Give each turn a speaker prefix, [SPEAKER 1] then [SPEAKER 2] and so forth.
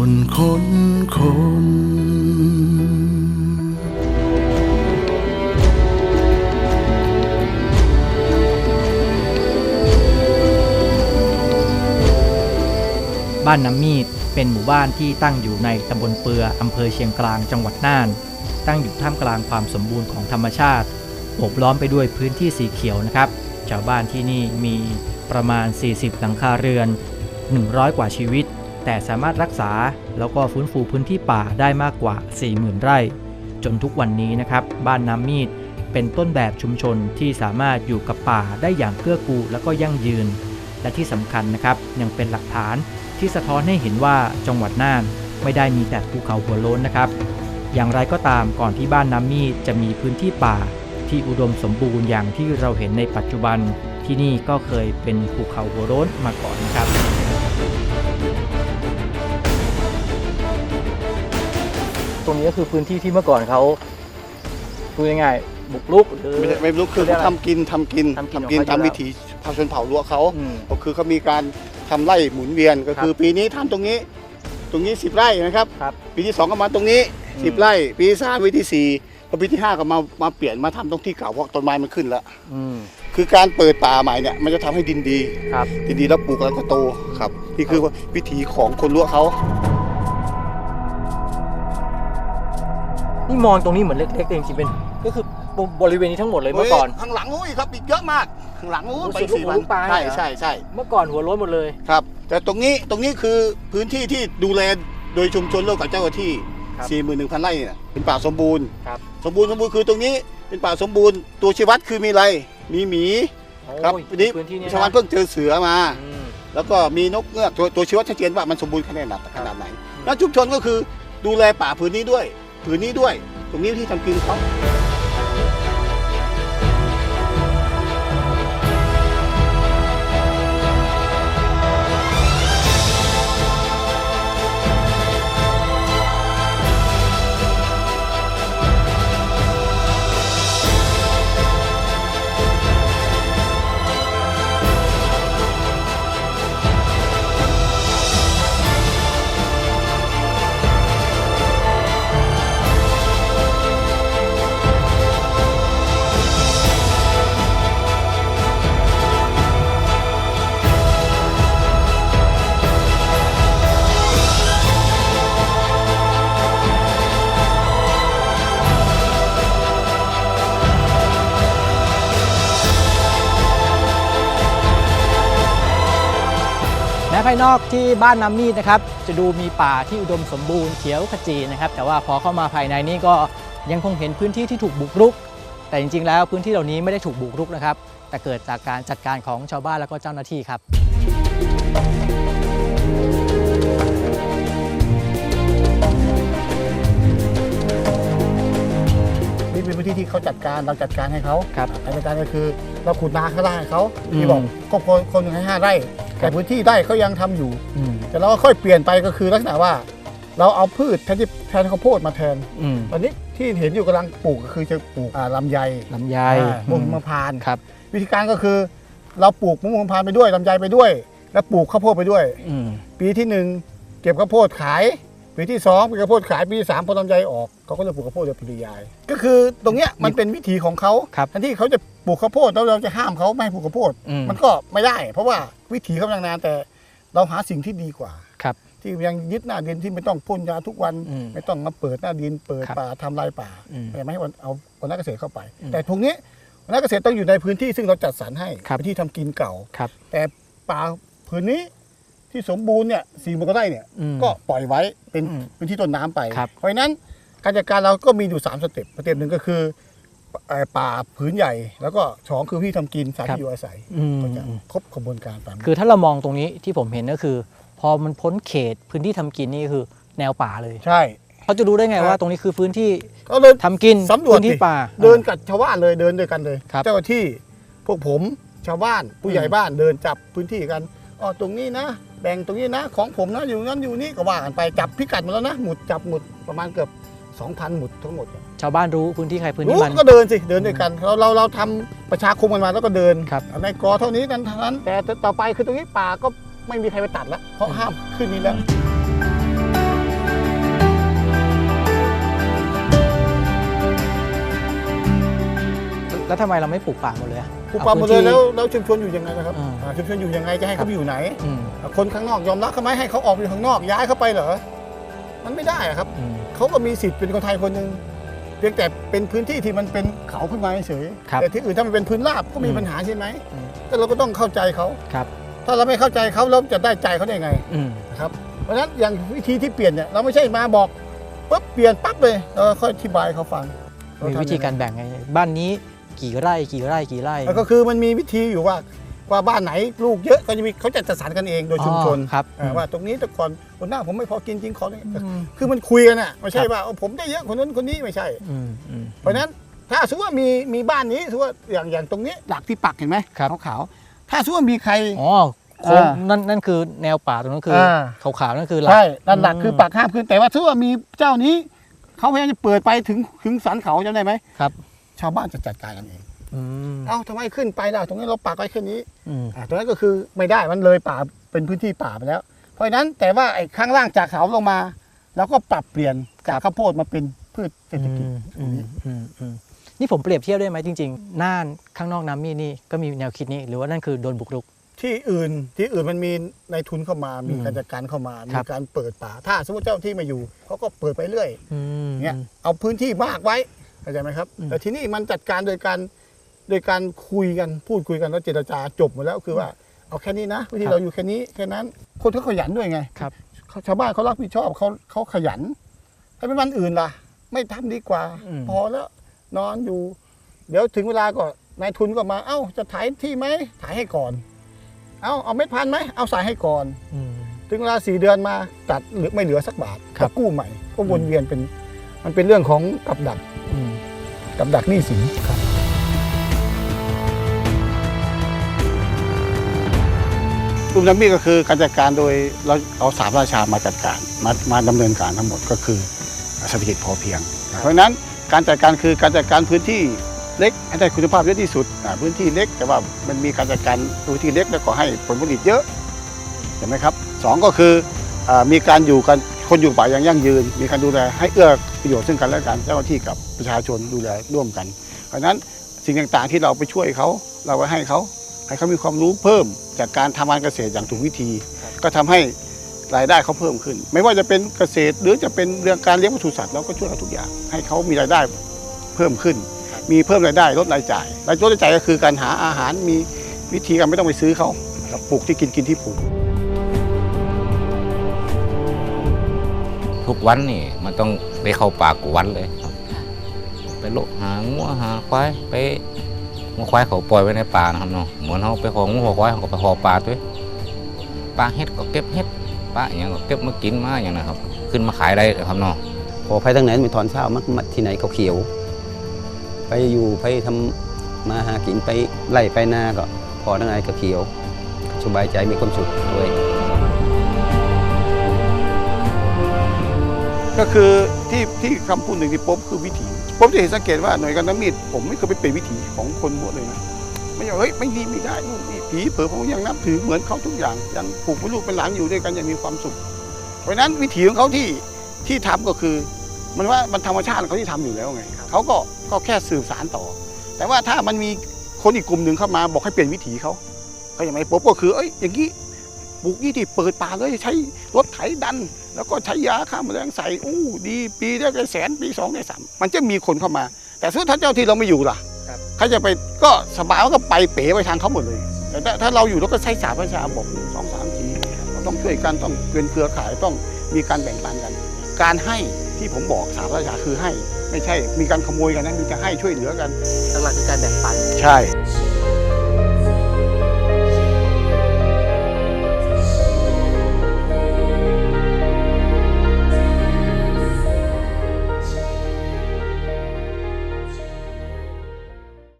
[SPEAKER 1] คนคนคน
[SPEAKER 2] บ้านน้ำมีดเป็นหมู่บ้านที่ตั้งอยู่ในตำบลเปืออำเภอเชียงกลางจังหวัดน่าน ตั้งอยู่ท่ามกลางความสมบูรณ์ของธรรมชาติโอบล้อมไปด้วยพื้นที่สีเขียวนะครับชาวบ้านที่นี่มีประมาณ 40 หลังคาเรือน 100 กว่าชีวิต แต่สามารถรักษาแล้วก็ฟื้นฟูพื้นที่ป่าได้มากกว่า 40,000 ไร่ จนทุกวันนี้นะครับ บ้านน้ำมีดเป็นต้นแบบชุมชนที่สามารถอยู่กับป่าได้อย่างเกื้อกูลและก็ยั่งยืน และที่สำคัญนะครับยังเป็นหลักฐานที่สะท้อนให้เห็นว่าจังหวัดน่านไม่ได้มีแต่ภูเขาหัวโล้นนะครับ อย่างไรก็ตามก่อนที่บ้านน้ำมีดจะมีพื้นที่ป่า ที่อุดมสมบูรณ์อย่างที่เราเห็นในปัจจุบันที่นี่ก็เคยเป็นภูเขาหัวโล้นมาก่อนนะครับ ตรงนี้ก็คือพื้นที่ที่เมื่อก่อนเขาพูดง่ายๆบุกรุกหรือ
[SPEAKER 3] ไม่ได้ไม่รู้คือ
[SPEAKER 2] เรียกอะไร
[SPEAKER 3] ทำกินทำกิน
[SPEAKER 2] ทำกิน
[SPEAKER 3] ทำกิน
[SPEAKER 2] ของเขา
[SPEAKER 3] ตาม
[SPEAKER 2] อยู่แล้ว
[SPEAKER 3] วิถีชาวชนเผ่ารั้วเขา
[SPEAKER 2] อืม
[SPEAKER 3] ก็คือเขามีการทำไร่หมุนเวียนก็คือ
[SPEAKER 2] ครับ
[SPEAKER 3] ปีนี้ทำตรงนี้ ตรงนี้ 10 ไร่นะครับ
[SPEAKER 2] ครับ
[SPEAKER 3] ปีที่สองก็มาตรงนี้
[SPEAKER 2] อืม
[SPEAKER 3] 10 ไร่ ปีที่สามปีที่สี่พอปีที่ห้าก็มามาเปลี่ยนมาทำตรงที่เก่าเพราะต้นไม้มันขึ้นแล้ว
[SPEAKER 2] อืม
[SPEAKER 3] คือการเปิดป่าใหม่เนี่ยมันจะทำให้ดินดี
[SPEAKER 2] ครับ
[SPEAKER 3] ดินดีแล้วปลูกแล้วก็โตครับนี่คือวิถีของคนรั้วเขา
[SPEAKER 2] นี่มองตรงนี้เหมือนเล็กๆเองจริงๆเป็นก็คือบริเวณนี้ทั้งหมดเลยเมื่อก่อน
[SPEAKER 3] ข้างหลังนู้นอีกครับอีกเยอะมากข้างหลังนู้น
[SPEAKER 2] โอ้
[SPEAKER 3] ไป
[SPEAKER 2] สุดลูก
[SPEAKER 3] สี่
[SPEAKER 2] หู
[SPEAKER 3] วัน
[SPEAKER 2] ลูกปลา
[SPEAKER 3] ใช่
[SPEAKER 2] เหรอ
[SPEAKER 3] ใช่ใช่
[SPEAKER 2] เมื่อก่อนหัวโล้นหมดเลย
[SPEAKER 3] ครับ แต่ตรงนี้ตรงนี้คือพื้นที่ที่ดูแลโดยชุมชนร่วมกับเจ้าหน้าที่
[SPEAKER 2] ครับ
[SPEAKER 3] 41,000ไร่เนี่ยเป็นป่าสมบูรณ์
[SPEAKER 2] ครับ
[SPEAKER 3] สมบูรณ์สมบูรณ์คือตรงนี้เป็นป่าสมบูรณ์ตัวชี้วัดคือมีอะไร มีหมีครับ
[SPEAKER 2] โอ้ย
[SPEAKER 3] ทีนี้
[SPEAKER 2] พื้นที่นี้
[SPEAKER 3] ชาวบ้านเพิ่งเจอเสือมา
[SPEAKER 2] อืม
[SPEAKER 3] แล้วก็มีนกเงือกตัวตัวชี้วัดชัดเจนว่ามันสมบูรณ์ขนาดไหนขนาดไหน
[SPEAKER 2] ม
[SPEAKER 3] แล้วชุมชนก็คือดูแลป่าพื้นนี้ด้วย ผืนนี้ด้วย ตรงนี้ที่ทำกินเขา
[SPEAKER 2] ภายนอกที่บ้านน้ำมีดนะครับ จะดูมีป่าที่อุดมสมบูรณ์เขียวขจีนะครับ แต่ว่าพอเข้ามาภายในนี่ก็ยังคงเห็นพื้นที่ที่ถูกบุกรุก แต่จริงๆ แล้วพื้นที่เหล่านี้ไม่ได้ถูกบุกรุกนะครับ แต่เกิดจากการจัดการของชาวบ้านแล้วก็เจ้าหน้าที่ครับ
[SPEAKER 3] นี่เป็นพื้นที่ที่เขาจัดการเราจัดการให้เขา
[SPEAKER 2] ครับ
[SPEAKER 3] จัดการก็คือเราขุดนาข้างล่างให้เขา
[SPEAKER 2] อืม
[SPEAKER 3] ที่บอกครอบครัวคนหนึ่งให้ห้าไร่
[SPEAKER 2] ครั
[SPEAKER 3] แต่
[SPEAKER 2] บ
[SPEAKER 3] พื้นที่ได้เขายังทำอยู่
[SPEAKER 2] อืม
[SPEAKER 3] แต่เราก็ค่อยเปลี่ยนไปก็คือลักษณะว่า เราเอาพืชแทนที่แทนข้าวโพดมาแทน
[SPEAKER 2] อืม
[SPEAKER 3] ตอนนี้ที่เห็นอยู่กำลังปลูกก็คือจะปลูกอ่าลำไย
[SPEAKER 2] ลำไย
[SPEAKER 3] อ่าปลูกมะพร้าว
[SPEAKER 2] ครับ
[SPEAKER 3] วิธีการก็คือ เราปลูกมะม่วงมะพร้าวไปด้วยลำไยไปด้วย แล้วปลูกข้าวโพดไปด้วย
[SPEAKER 2] อืม
[SPEAKER 3] ปีที่หนึ่งเก็บข้าวโพดขาย ปีที่สองเก็บข้าวโพดขายปีที่สามพอลำไยออกเขาก็จะปลูกข้าวโพดโดยปริยาย ก็คือตรงเนี้ยมันเป็นวิถีของเขา
[SPEAKER 2] ครับ
[SPEAKER 3] แทนที่เขาจะปลูกข้าวโพดแล้วเราจะห้ามเขาไม่ให้ปลูกข้าวโพด
[SPEAKER 2] อืม
[SPEAKER 3] มันก็ไม่ได้ เพราะว่าวิถีเขาพลังนานแต่เราหาสิ่งที่ดีกว่า
[SPEAKER 2] ครับ
[SPEAKER 3] ที่ยังยึดหน้าดินที่ไม่ต้องพ่นยาทุกวัน
[SPEAKER 2] อืม
[SPEAKER 3] ไม่ต้องมาเปิดหน้าดินเปิด
[SPEAKER 2] ครับ
[SPEAKER 3] ป่าทำลายป่า
[SPEAKER 2] อืม
[SPEAKER 3] แต่ไม่ให้วันเอาวันนักเกษตรเข้าไป
[SPEAKER 2] อืม
[SPEAKER 3] แต่ตรงนี้วันนักเกษตรต้องอยู่ในพื้นที่ซึ่งเราจัดสรรให้
[SPEAKER 2] ครับ
[SPEAKER 3] เป็นที่ทำกินเก่า
[SPEAKER 2] ครับ
[SPEAKER 3] แต่ป่าผืนนี้ ที่สมบูรณ์เนี่ยสี่หมื่นกว่าไร่เนี่ย
[SPEAKER 2] อืม
[SPEAKER 3] ก็ปล่อยไว้เป็น
[SPEAKER 2] อืม
[SPEAKER 3] เป็นที่ต้นน้ำไป
[SPEAKER 2] ครับ
[SPEAKER 3] เพราะฉะนั้นการจัดการเราก็มีอยู่สามสเต็ปสเต็ปหนึ่งก็คือเอ่อป่าผืนใหญ่ แล้วก็สองคือที่ทำกินสามที่อยู่อาศัย
[SPEAKER 2] อืม
[SPEAKER 3] ก็จะครบกระบวนการตามนี้
[SPEAKER 2] คือถ้าเรามองตรงนี้ที่ผมเห็นก็คือ พอมันพ้นเขตพื้นที่ทำกินนี่คือแนวป่าเลย
[SPEAKER 3] ใช่
[SPEAKER 2] เขาจะรู้ได้ไง
[SPEAKER 3] ครับ
[SPEAKER 2] ว่าตรงนี้คือพื้นที่
[SPEAKER 3] ก็เลย
[SPEAKER 2] ทำกิน
[SPEAKER 3] สำรวจ
[SPEAKER 2] พื้นที่
[SPEAKER 3] สิ
[SPEAKER 2] ป่า
[SPEAKER 3] เดินกับชาวบ้านเลยเดินด้วยกันเลย
[SPEAKER 2] ครับ
[SPEAKER 3] เจ้าหน้าที่พวกผมชาวบ้านผู้ใหญ่
[SPEAKER 2] อืม
[SPEAKER 3] บ้านเดินจับพื้นที่กันอ๋อตรงนี้นะแบ่งตรงนี้นะ ของผมนะอยู่นั่นอยู่นี่ก็ว่ากันไปจับพิกัดมาแล้วนะหมุดจับหมุดประมาณเกือบ 2,000 หมุดทั้งหมด
[SPEAKER 2] ชาวบ้านรู้พื้นที่ใครพื้นที่
[SPEAKER 3] รู้
[SPEAKER 2] มัน
[SPEAKER 3] ก็เดินสิเดินด้วยกันเราเราเราทำประชาคมกันมาแล้วก็เดินในกอเท่านี้กันเท่านั้นแต่ต่อไปคือตรงนี้ป่าก็ไม่มีใครไปตัดแล้วเพราะห้ามขึ้นนี้แล้ว
[SPEAKER 2] แล้วทำไมเราไม่ปลูกป่าหมดเลย
[SPEAKER 3] ปลูกป่าหมดเลยแล้วแล้วชุมชนอยู่ยังไงนะครับ
[SPEAKER 2] อ่า
[SPEAKER 3] อ่าชุมชนอยู่ยังไงจะให้
[SPEAKER 2] ครั
[SPEAKER 3] เขา
[SPEAKER 2] บ
[SPEAKER 3] ไปอยู่ไหน
[SPEAKER 2] อืม
[SPEAKER 3] คนข้างนอกยอมรับเขาไหมให้เขาออกไปอยู่ข้างนอกย้ายเขาไปเหรอมันไม่ได้อะครับ
[SPEAKER 2] อืม
[SPEAKER 3] เขาก็มีสิทธิ์เป็นคนไทยคนหนึ่งเพียงแต่เป็นพื้นที่ที่มันเป็นเขาขึ้นมาเฉย
[SPEAKER 2] ครับ
[SPEAKER 3] แต่ที่อื่นถ้ามันเป็นพื้นราบก็มี
[SPEAKER 2] อืม
[SPEAKER 3] ปัญหาใช่ไหม
[SPEAKER 2] อืม
[SPEAKER 3] ก็เราก็ต้องเข้าใจเขา
[SPEAKER 2] ครับ
[SPEAKER 3] ถ้าเราไม่เข้าใจเขาเราจะได้ใจเขาได้ไง
[SPEAKER 2] อืม
[SPEAKER 3] นะครับเพราะฉะนั้นอย่างวิธีที่เปลี่ยนเนี่ยเราไม่ใช่มาบอกปุ๊บเปลี่ยนปั๊บเลยเราค่อยอธิบายเขาฟัง
[SPEAKER 2] มีวิธีการแบ่งไง บ้านนี้ กี่ไร่กี่ไร่กี่ไร่
[SPEAKER 3] แล้วก็คือมันมีวิธีอยู่ว่าว่าบ้านไหนลูกเยอะก็จะมีเขาจะจัดสรรกันเองโดยชุมชน
[SPEAKER 2] อ๋อครับ
[SPEAKER 3] อ่าว่าตรงนี้แต่ก่อนคนหน้าผมไม่พอกินจริงขอเนี่ย
[SPEAKER 2] อืม
[SPEAKER 3] คือมันคุยกันอะไม่ใช่
[SPEAKER 2] ครับ
[SPEAKER 3] ว่าเออผมได้เยอะคนนั้นคนนี้ไม่ใช่
[SPEAKER 2] อืมอืม
[SPEAKER 3] เพราะฉะนั้นถ้าสมมติว่ามีมีบ้านนี้สมมติว่าอย่างอย่างตรงนี้หลักที่ปักเห็นไหม
[SPEAKER 2] ครับ
[SPEAKER 3] ขาวๆถ้าสมมติว่ามีใคร
[SPEAKER 2] อ๋อโค้ง
[SPEAKER 3] อ่านั่
[SPEAKER 2] นั่นนั่นคือแนวป่าตรงนั้นคือ
[SPEAKER 3] อ่า
[SPEAKER 2] ขาวๆนั่นคือหลัก
[SPEAKER 3] ใช่นั่นหลัก
[SPEAKER 2] อืม
[SPEAKER 3] คือปักห้ามขึ้นแต่ว่าสมมติว่ามีเจ้านี้เขาพยายามจะเปิดไปถึงถึงสันเขาจำได้ไหม
[SPEAKER 2] ครับ
[SPEAKER 3] ชาวบ้านจะจัดการกันเอง
[SPEAKER 2] อืม
[SPEAKER 3] เอ้าทำไมขึ้นไปล่ะตรงนี้เราปักไว้แค่นี้
[SPEAKER 2] อืม
[SPEAKER 3] อ่าตรงนั้นก็คือไม่ได้มันเลยป่าเป็นพื้นที่ป่าไปแล้ว เพราะฉะนั้นแต่ว่าไอ้ข้างล่างจากเขาลงมาเราก็ปรับเปลี่ยนจากข้าวโพดมาเป็นพืชเศรษฐกิจ
[SPEAKER 2] อืมอืมอืมนี่ผมเปรียบเทียบได้ไหมจริงๆน่านข้างนอกน้ำมีดนี่ก็มีแนวคิดนี้หรือว่านั่นคือโดนบุกรุก
[SPEAKER 3] ที่อื่นที่อื่นมันมีในายทุนเข้ามา มี
[SPEAKER 2] อืม
[SPEAKER 3] การจัดการเข้ามา
[SPEAKER 2] ค
[SPEAKER 3] มี
[SPEAKER 2] รับ
[SPEAKER 3] การเปิดป่า ถ้าสมมติเจ้าที่มาอยู่เขาก็เปิดไปเรื่อย
[SPEAKER 2] อืม
[SPEAKER 3] เนี่ยเอาพื้นที่มากไว้ เข้าใจไหมครับ
[SPEAKER 2] อืม
[SPEAKER 3] แต่ที่นี่มันจัดการโดยการโดยการคุยกันพูดคุยกันแล้วเจรจาจบหมดแล้วคือว่าเอาแค่นี้นะพื้นที่เราอยู่แค่นี้แค่นั้น คนเขาขยันด้วยไง
[SPEAKER 2] ครับ
[SPEAKER 3] เขาชาวบ้านเขารับผิดชอบเขาเขาขยันถ้าเป็นวันอื่นล่ะ ไม่ทำดีกว่า
[SPEAKER 2] อืม
[SPEAKER 3] พอแล้วนอนอยู่ เดี๋ยวถึงเวลาก็นายทุนก็มา เอ้า จะถ่ายที่ไหมถ่ายให้ก่อน เอ้าเอาเม็ดพันธุ์ไหมเอาใส่ให้ก่อน
[SPEAKER 2] อืม
[SPEAKER 3] ถึงเวลาสี่เดือนมาตัดเหลือไม่เหลือสักบาท
[SPEAKER 2] ครับ
[SPEAKER 3] ก็กู้ใหม่ก็วนเวียนเป็น มันเป็นเรื่องของกับดัก
[SPEAKER 2] อืม
[SPEAKER 3] กับดักหนี้สินกลุ่มน้ำมีก็คือการจัดการโดยเราเอาสามราชามาจัดการมามาดำเนินการทั้งหมดก็คือเศรษฐกิจพอเพียง เพราะฉะนั้นการจัดการคือการจัดการพื้นที่เล็กให้ได้คุณภาพเยอะที่สุดอ่าพื้นที่เล็ก แต่ว่ามันมีการจัดการพื้นที่เล็กแล้วก็ให้ผลผลิตเยอะเห็นไหมครับสองก็คืออามีการอยู่กัน คนอยู่ป่าอย่างยั่งยืน มีการดูแลให้เอื้อประโยชน์ซึ่งกันและกันเจ้าหน้าที่กับประชาชนดูแลร่วมกันเพราะฉะนั้นสิ่งต่างๆที่เราไปช่วยเขาเราไปให้เขาให้เขามีความรู้เพิ่มจากการทำการเกษตรอย่างถูกวิธี ก็ทำให้รายได้เขาเพิ่มขึ้น ไม่ว่าจะเป็นเกษตรหรือจะเป็นเรื่องการเลี้ยงปศุสัตว์เราก็ช่วยเขาทุกอย่าง ให้เขามีรายได้เพิ่มขึ้น มีเพิ่มรายได้ลดรายจ่ายรายลดรายจ่ายก็คือการหาอาหารมีวิธีการไม่ต้องไปซื้อเขาปลูกที่กินกินที่ปลูก
[SPEAKER 1] ทุกวันนี่มันต้องไปเข้าป่ากูวันเลยครับ ไปโลกหางัวหาควายไปงัวควายเขาปล่อยไว้ในป่านะครับเนาะเหมือนเขาไปของัวขอควายเขาก็ไปขอปลาด้วยปลาเห็ดก็เก็บเห็ดปลาอย่างก็เก็บมากินมาอย่างนะครับ ขึ้นมาขายได้ครับเนาะ
[SPEAKER 4] พอไปทางไหนมีตอนเช้ามักมาที่ไหนเขาเขียว ไปอยู่ไปทำมาหากินไปไล่ไปนาก็พอทางไหนก็เขียวสบายใจมีความสุขด้วย
[SPEAKER 3] ก็คือที่ที่คำพูดหนึ่งที่ป๊บคือวิถีป๊บจะเห็นสังเกตว่าหน่วยการน้ำมีดผมไม่เคยไปเป็นวิถีของคนหมดเลยนะไม่ใช่ว่าเฮ้ยไม่ดีไม่ได้นู่นนี่ผีเผลอผมยังนับถือเหมือนเขาทุกอย่างยังผูกเป็นลูกเป็นหลานอยู่ด้วยกันอย่างมีความสุข เพราะฉะนั้นวิถีของเขาที่ที่ทำก็คือ มันว่ามันธรรมชาติของเขาที่ทำอยู่แล้วไงเขาก็ก็แค่สืบสารต่อ แต่ว่าถ้ามันมีคนอีกกลุ่มหนึ่งเข้ามาบอกให้เปลี่ยนวิถีเขาก็อย่างไรป๊บก็คือเอ้ยอย่างนี้ปลูกยี่ที่เปิดป่าเลยใช้รถไถดัน แล้วก็ใช้ยาฆ่าแมลงใส่อู้ดีปีได้แสนปีสองได้สามมันจะมีคนเข้ามา แต่สุดท้ายเจ้าที่เราไม่อยู่ล่ะเขาจะไปก็สบายเขาก็ไปเป๋ไปทางเขาหมดเลย แต่ถ้าถ้าเราอยู่เราก็ใช้สามประชาบอกหนึ่งสองสามทีเราต้องช่วยกันต้องเป็นเครือข่ายต้องมีการแบ่งปันกัน การให้ที่ผมบอกสามประชาคือให้ ไม่ใช่มีการขโมยกันนะมีการให้ช่วยเหลือกัน
[SPEAKER 2] หลักๆคือการแบ่งปัน
[SPEAKER 3] ใช่
[SPEAKER 5] ชี